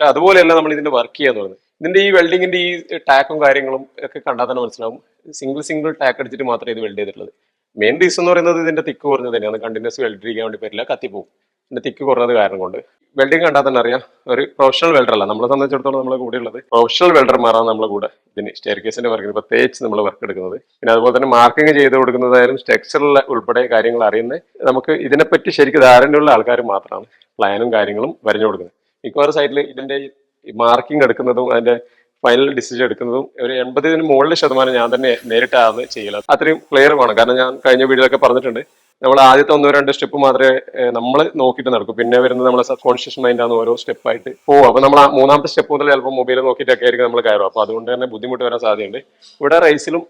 പക്ഷെ അതുപോലെയല്ല നമ്മൾ ഇതിന്റെ വർക്ക് ചെയ്യാന്ന് പറയുന്നത്. ഇതിന്റെ ഈ വെൽഡിങ്ങിന്റെ ഈ ടാക്കും കാര്യങ്ങളും ഒക്കെ കണ്ടാൽ തന്നെ മനസ്സിലാവും. സിംഗിൾ സിംഗിൾ ടാക്ക് അടിച്ചിട്ട് മാത്രമേ ഇത് വെൽഡ് ചെയ്തിട്ടുള്ളത്. മെയിൻ റീസൺ എന്ന് പറയുന്നത് ഇതിന്റെ തിക്ക് കുറഞ്ഞത് തന്നെയാണ്. കണ്ടിന്യൂസ് വെൽഡ് ചെയ്യാൻ വേണ്ടി പറ്റില്ല കത്തിപ്പോവും. ഇതിന്റെ തിക്ക് കുറഞ്ഞത് കാരണം കൊണ്ട്. വെൽഡിങ് കണ്ടാൽ തന്നെ അറിയാം ഒരു പ്രൊഫഷണൽ വെൽഡർ അല്ല. നമ്മളെ സംബന്ധിച്ചിടത്തോളം നമ്മളെ കൂടെ ഉള്ളത് പ്രൊഫഷണൽ വെൽഡർമാരാണ് നമ്മളെ കൂടെ ഇതിന് സ്റ്റെയർ കേസിന്റെ വർക്കിന് പ്രത്യേകിച്ച് നമ്മൾ വർക്ക് എടുക്കുന്നത്. പിന്നെ അതുപോലെ തന്നെ മാർക്കിംഗ് ചെയ്ത് കൊടുക്കുന്നതായാലും സ്ട്രക്ചറിൽ ഉൾപ്പെടെ കാര്യങ്ങൾ അറിയുന്ന നമുക്ക് ഇതിനെപ്പറ്റി ശരിക്കും ധാരണയുള്ള ആൾക്കാർ മാത്രമാണ് പ്ലാനും കാര്യങ്ങളും വരഞ്ഞു കൊടുക്കുന്നത്. മിക്കവാറും സൈറ്റിൽ ഇതിന്റെ മാർക്കിംഗ് എടുക്കുന്നതും അതിന്റെ ഫൈനൽ ഡിസിഷൻ എടുക്കുന്നതും ഒരു എൺപതിന് മുകളിൽ ശതമാനം ഞാൻ തന്നെ നേരിട്ടാണ് ചെയ്യല. അത്രയും ക്ലിയർ വേണം കാരണം ഞാൻ കഴിഞ്ഞ വീഡിയോയിലൊക്കെ പറഞ്ഞിട്ടുണ്ട്. നമ്മൾ ആദ്യത്തെ ഒന്നോ രണ്ട് സ്റ്റെപ്പ് മാത്രമേ നമ്മൾ നോക്കിയിട്ട് നടക്കും. പിന്നെ വരുന്നത് നമ്മളെ സബ് കോൺഷ്യസ് മൈൻഡാണ് ഓരോ സ്റ്റെപ്പായിട്ട് പോകും അപ്പൊ നമ്മൾ ആ മൂന്നാമത്തെ സ്റ്റെപ്പ് മുതൽ ചിലപ്പോൾ മൊബൈൽ നോക്കിയിട്ടൊക്കെ ആയിരിക്കും നമ്മൾ കയറും അപ്പോൾ അതുകൊണ്ട് തന്നെ ബുദ്ധിമുട്ട് വരാൻ സാധ്യതയുണ്ട്. ഇവിടെ റൈസിലും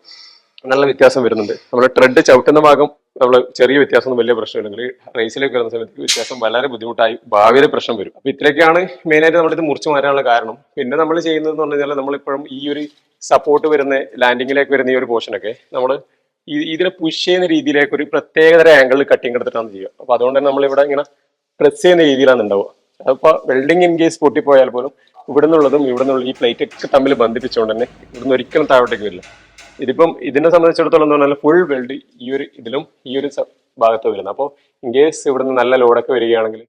നല്ല വ്യത്യാസം വരുന്നുണ്ട്. നമ്മൾ ട്രെഡ് ചവിട്ടുന്ന ഭാഗം നമ്മൾ ചെറിയ വ്യത്യാസം വലിയ പ്രശ്നമില്ലെങ്കിൽ റേസിലേക്ക് വരുന്ന സമയത്ത് വ്യത്യാസം വളരെ ബുദ്ധിമുട്ടായി ഭാവിയിൽ പ്രശ്നം വരും. അപ്പൊ ഇത്രയൊക്കെയാണ് മെയിനായിട്ട് നമ്മളിത് മുറിച്ചു മാറാനുള്ള കാരണം. പിന്നെ നമ്മൾ ചെയ്യുന്നത് എന്ന് പറഞ്ഞു കഴിഞ്ഞാൽ നമ്മളിപ്പോഴും ഈ ഒരു സപ്പോർട്ട് വരുന്ന ലാൻഡിങ്ങിലേക്ക് വരുന്ന ഈ ഒരു പോർഷനൊക്കെ നമ്മൾ ഇതിനെ പുഷ് ചെയ്യുന്ന രീതിയിലേക്ക് ഒരു പ്രത്യേകതര ആംഗിളിൽ കട്ടിങ് എടുത്തിട്ടാണ് ചെയ്യുക. അപ്പൊ അതുകൊണ്ട് തന്നെ നമ്മളിവിടെ ഇങ്ങനെ പ്രസ് ചെയ്യുന്ന രീതിയിലാണ് ഉണ്ടാവുക. അതിപ്പോ വെൽഡിങ് ഇൻ കേസ് പൊട്ടിപ്പോയാൽ പോലും ഇവിടെ നിന്നുള്ളതും ഇവിടെ നിന്നുള്ള ഈ പ്ലേറ്റ് ഒക്കെ തമ്മിൽ ബന്ധിപ്പിച്ചുകൊണ്ട് തന്നെ ഇവിടുന്ന് ഒരിക്കലും താഴോട്ടേക്ക് വരില്ല. ഇതിപ്പം ഇതിനെ സംബന്ധിച്ചിടത്തോളം എന്ന് പറഞ്ഞാൽ ഫുൾ വെൽഡ് ഈ ഒരു ഇതിലും ഈ ഒരു ഭാഗത്ത് വരുന്നത് അപ്പോൾ ഇൻ കേസ് ഇവിടുന്ന് നല്ല ലോഡൊക്കെ വരികയാണെങ്കിൽ